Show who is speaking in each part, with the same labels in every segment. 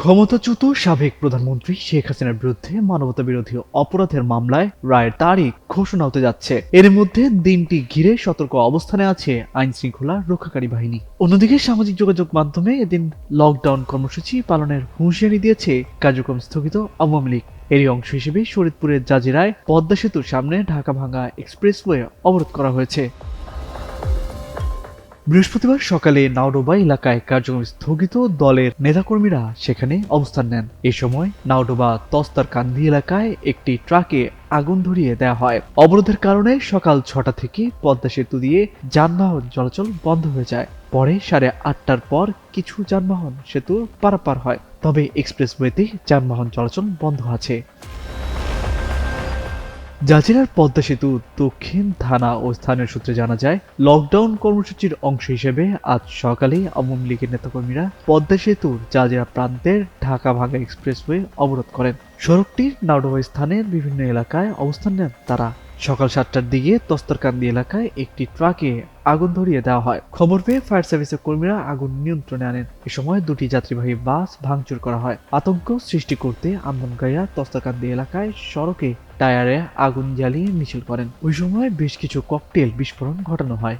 Speaker 1: ক্ষমতাচ্যুত সাবেক প্রধানমন্ত্রী শেখ হাসিনার বিরুদ্ধে মানবতা বিরোধী অপরাধের মামলায় রায়ের তারিখ ঘোষণা হতে যাচ্ছে। এর মধ্যে দিনটি ঘিরে সতর্ক অবস্থানে আছে আইন শৃঙ্খলা রক্ষাকারী বাহিনী। অন্যদিকে সামাজিক যোগাযোগ মাধ্যমে এদিন লকডাউন কর্মসূচি পালনের হুঁশিয়ারি দিয়েছে কার্যক্রম স্থগিত আওয়ামী লীগ। এরই অংশ হিসেবে শরীদপুরের জাজিরায় পদ্মা সেতুর সামনে ঢাকা ভাঙ্গা এক্সপ্রেসওয়ে অবরোধ করা হয়েছে। বৃহস্পতিবার সকালে নাওডোবা এলাকায় কার্যক্রম স্থগিত, দলের নেতাকর্মীরা সেখানে অবস্থান নেন। এ সময় নাওডোবা তস্তার কান্দি এলাকায় একটি ট্রাকে আগুন ধরিয়ে দেওয়া হয়। অবরোধের কারণে সকাল ছটা থেকে পদ্মা সেতু দিয়ে যানবাহন চলাচল বন্ধ হয়ে যায়। পরে সাড়ে আটটার পর কিছু যানবাহন সেতু পারাপার হয়। তবে এক্সপ্রেসওয়েতে যানবাহন চলাচল বন্ধ আছে। জাজিরার পদ্মা সেতু দক্ষিণ থানা ও স্থানীয় সূত্রে জানা যায় লকডাউন কর্মসূচির অংশ হিসেবে আজ সকালে আওয়ামী লীগের নেতাকর্মীরা পদ্মা সেতুর জাজিরা প্রান্তের ঢাকা ভাঙ্গা এক্সপ্রেসওয়ে অবরোধ করেন। সড়কটির নাওডোবা স্থানের বিভিন্ন এলাকায় অবস্থান নেন তারা। সকাল সাতটার দিকে তস্তরকান্দি এলাকায় একটি ট্রাকে আগুন ধরিয়ে দেওয়া হয়। খবর পেয়ে ফায়ার সার্ভিসের কর্মীরা আগুন নিয়ন্ত্রণে আনেন। এ সময় দুটি যাত্রীবাহী বাস ভাঙচুর করা হয়। আতঙ্ক সৃষ্টি করতে আন্দোলনকারীরা তস্তরকান্দি এলাকায় সড়কে টায়ারে আগুন জ্বালিয়ে মিছিল করেন। ওই সময় বেশ কিছু ককটেল বিস্ফোরণ ঘটানো হয়।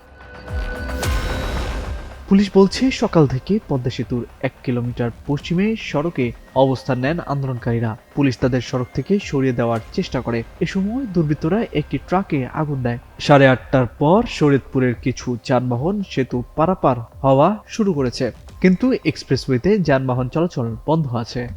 Speaker 1: পুলিশ বলছে, সকাল থেকে পদ্মা সেতুর এক কিলোমিটার পশ্চিমে সড়কে অবস্থান নেন আন্দোলনকারীরা। পুলিশ তাদের সড়ক থেকে সরিয়ে দেওয়ার চেষ্টা করে। এ সময় দুর্বৃত্তরা একটি ট্রাকে আগুন দেয়। সাড়ে আটটার পর শরীয়তপুরের কিছু যানবাহন সেতু পারাপার হওয়া শুরু করেছে। কিন্তু এক্সপ্রেসওয়েতে যানবাহন চলাচল বন্ধ আছে।